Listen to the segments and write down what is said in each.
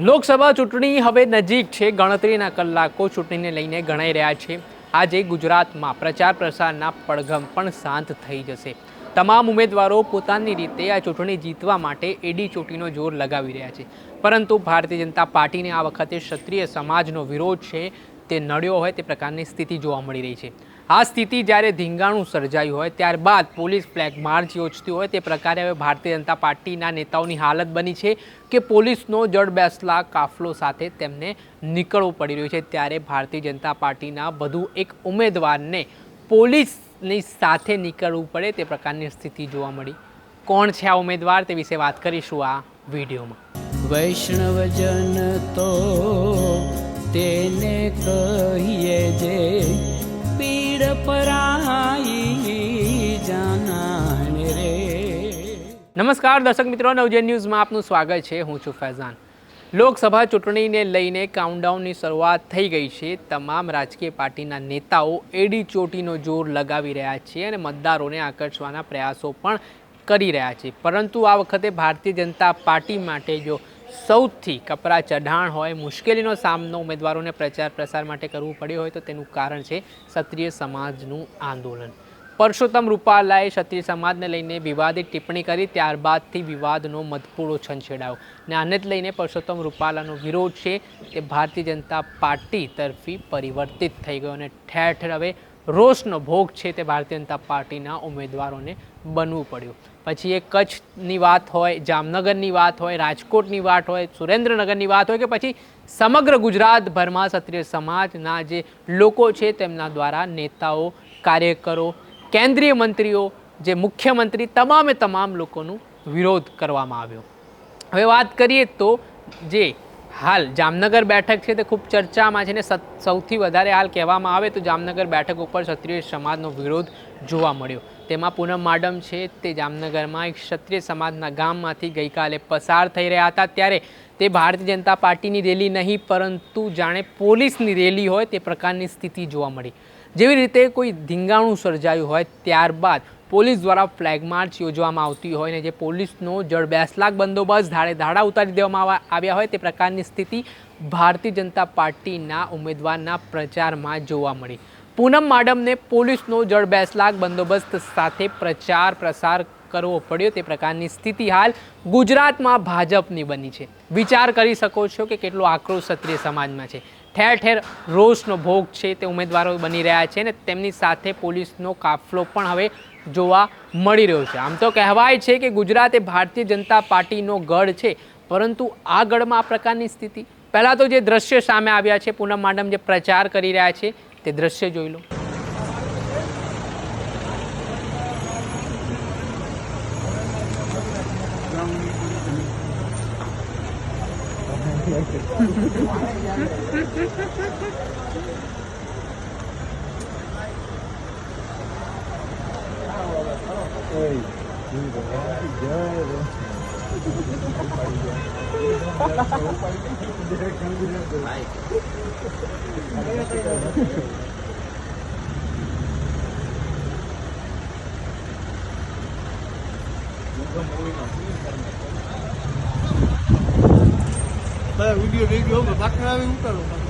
લોકસભા ચૂંટણી હવે નજીક છે. ગણતરીના કલાકો ચૂંટણીને લઈને ગણાઈ રહ્યા છે. આજે ગુજરાતમાં પ્રચાર પ્રસારના પડઘમ પણ શાંત થઈ જશે. તમામ ઉમેદવારો પોતાની રીતે આ ચૂંટણી જીતવા માટે એડી ચોટીનો જોર લગાવી રહ્યા છે. પરંતુ ભારતીય જનતા પાર્ટીને આ વખતે ક્ષત્રિય સમાજનો વિરોધ છે તે નડ્યો હોય તે પ્રકારની સ્થિતિ જોવા મળી રહી છે. આ સ્થિતિ જ્યારે ધીંગાણું સર્જાયું હોય, ત્યારબાદ પોલીસ ફ્લેગ માર્ચ યોજતી હોય, તે પ્રકારે હવે ભારતીય જનતા પાર્ટીના નેતાઓની હાલત બની છે કે પોલીસનો જડ બેસલા કાફલો સાથે તેમને નીકળવું પડી રહ્યું છે. ત્યારે ભારતીય જનતા પાર્ટીના વધુ એક ઉમેદવારને પોલીસની સાથે નીકળવું પડે તે પ્રકારની સ્થિતિ જોવા મળી. કોણ છે આ ઉમેદવાર તે વિશે વાત કરીશું આ વિડીયોમાં. વૈષ્ણવજન તો તેને કહીએ જે નમસ્કાર, દર્શક મિત્રો નવજન ન્યૂઝમાં આપનું સ્વાગત છે. હું છું ફૈઝાન. લોકસભા ચૂંટણીને લઈને કાઉન્ટડાઉનની શરૂઆત થઈ ગઈ છે. તમામ રાજકીય પાર્ટીના નેતાઓ એડી ચોટીનો જોર લગાવી રહ્યા છે અને મતદારોને આકર્ષવાના પ્રયાસો પણ કરી રહ્યા છે. પરંતુ આ વખતે ભારતીય જનતા પાર્ટી માટે જો સૌથી કપરા ચઢાણ હોય, મુશ્કેલીનો સામનો ઉમેદવારોને પ્રચાર પ્રસાર માટે કરવું પડ્યો હોય તો તેનું કારણ છે ક્ષત્રિય સમાજનું આંદોલન. પરસોત્તમ રૂપાલાએ ક્ષત્રિય સમાજને લઈને વિવાદિત ટિપ્પણી કરી, ત્યારબાદથી વિવાદનો મધપૂળો છંછેડાયો. ને આને જ લઈને પરસોત્તમ રૂપાલાનો વિરોધ છે તે ભારતીય જનતા પાર્ટી તરફી પરિવર્તિત થઈ ગયો અને ઠેર ઠેર હવે રોષનો ભોગ છે તે ભારતીય જનતા પાર્ટીના ઉમેદવારોને બનવું પડ્યું. પછી એ કચ્છની વાત હોય, જામનગરની વાત હોય, રાજકોટની વાત હોય, સુરેન્દ્રનગરની વાત હોય કે પછી સમગ્ર ગુજરાતભરમાં ક્ષત્રિય સમાજના જે લોકો છે તેમના દ્વારા નેતાઓ, કાર્યકરો કેન્દ્રીય મંત્રીઓ, જે મુખ્યમંત્રી, તમામે તમામ લોકોનું વિરોધ કરવામાં આવ્યો. હવે વાત કરીએ તો જે હાલ જામનગર બેઠક છે તે ખૂબ ચર્ચામાં છે ને સૌથી વધારે હાલ કહેવામાં આવે તો જામનગર બેઠક ઉપર ક્ષત્રિય સમાજનો વિરોધ જોવા મળ્યો. તેમાં પૂનમ માડમ છે, તે જામનગરમાં એક ક્ષત્રિય સમાજના ગામમાંથી ગઈકાલે પસાર થઈ રહ્યા હતા. ત્યારે તે ભારતીય જનતા પાર્ટીની રેલી નહીં, પરંતુ જાણે પોલીસની રેલી હોય તે પ્રકારની સ્થિતિ જોવા મળી. જેવી રીતે કોઈ ધીંગાણું સર્જાયું હોય, ત્યારબાદ પોલીસ દ્વારા ફ્લેગ માર્ચ યોજવામાં આવતી હોય ને જે પોલીસનો જડ બેસલાક બંદોબસ્ત ધાડે ધાડા ઉતારી દેવામાં આવ્યા હોય તે પ્રકારની સ્થિતિ ભારતીય જનતા પાર્ટીના ઉમેદવારના પ્રચારમાં જોવા મળી. પૂનમ માડમને પોલીસનો જડ બેસલાક બંદોબસ્ત સાથે પ્રચાર પ્રસાર કરવો પડ્યો. તે પ્રકારની સ્થિતિ હાલ ગુજરાતમાં ભાજપની બની છે. વિચાર કરી શકો છો કે કેટલો આક્રોશ ક્ષત્રિય સમાજમાં છે. ઠેર ઠેર રોષનો ભોગ છે તે ઉમેદવારો બની રહ્યા છે ને તેમની સાથે પોલીસનો કાફલો પણ હવે જોવા મળી રહ્યો છે. આમ તો કહેવાય છે કે ગુજરાત એ ભારતીય જનતા પાર્ટીનો ગઢ છે, પરંતુ આ ગઢમાં આ પ્રકારની સ્થિતિ? પહેલાં તો જે દ્રશ્ય સામે આવ્યા છે, પૂનમ માડમ જે પ્રચાર કરી રહ્યા છે તે દ્રશ્ય જોઈ લો. વીડિયો વીડિયો પાછળ આવી ઉતારો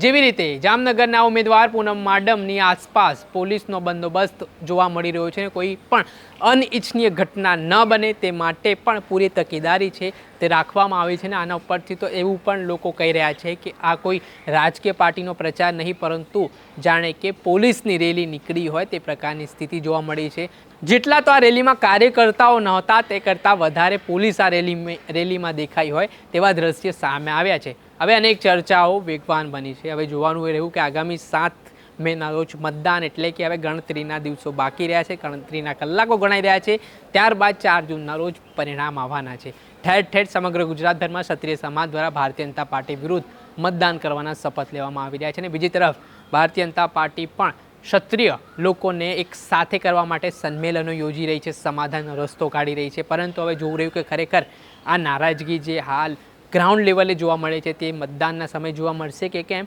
જેવી રીતે જામનગરના ઉમેદવાર પૂનમ માડમની આસપાસ પોલીસનો બંદોબસ્ત જોવા મળી રહ્યો છે કોઈ પણ અનિચ્છનીય ઘટના ન બને તે માટે પણ પૂરી તકેદારી છે, તે રાખવામાં આવી છે ને આના ઉપરથી તો એવું પણ લોકો કહી રહ્યા છે કે આ કોઈ રાજકીય પાર્ટીનો પ્રચાર નહીં, પરંતુ જાણે કે પોલીસની રેલી નીકળી હોય તે પ્રકારની સ્થિતિ જોવા મળી છે. જેટલા તો આ રેલીમાં કાર્યકર્તાઓ નહોતા, તે કરતાં વધારે પોલીસ આ રેલી રેલીમાં દેખાઈ હોય તેવા દ્રશ્ય સામે આવ્યા છે. હવે અનેક ચર્ચાઓ વેગવાન બની છે. હવે જોવાનું એ રહ્યું કે આગામી સાત મેના રોજ મતદાન એટલે કે હવે ગણતરીના દિવસો બાકી રહ્યા છે, ગણતરીના કલાકો ગણાઈ રહ્યા છે. ત્યારબાદ ચાર જૂનના રોજ પરિણામ આવવાના છે. ઠેર ઠેર સમગ્ર ગુજરાતભરમાં ક્ષત્રિય સમાજ દ્વારા ભારતીય જનતા પાર્ટી વિરુદ્ધ મતદાન કરવાના શપથ લેવામાં આવી રહ્યા છે. અને બીજી તરફ, ભારતીય જનતા પાર્ટી પણ ક્ષત્રિય લોકોને એક સાથે કરવા માટે સંમેલનો યોજી રહી છે, સમાધાનનો રસ્તો કાઢી રહી છે. પરંતુ હવે જોવું રહ્યું કે ખરેખર આ નારાજગી જે હાલ ગ્રાઉન્ડ લેવલે જોવા મળે છે, તે મતદાનના સમય જોવા મળશે કે કેમ?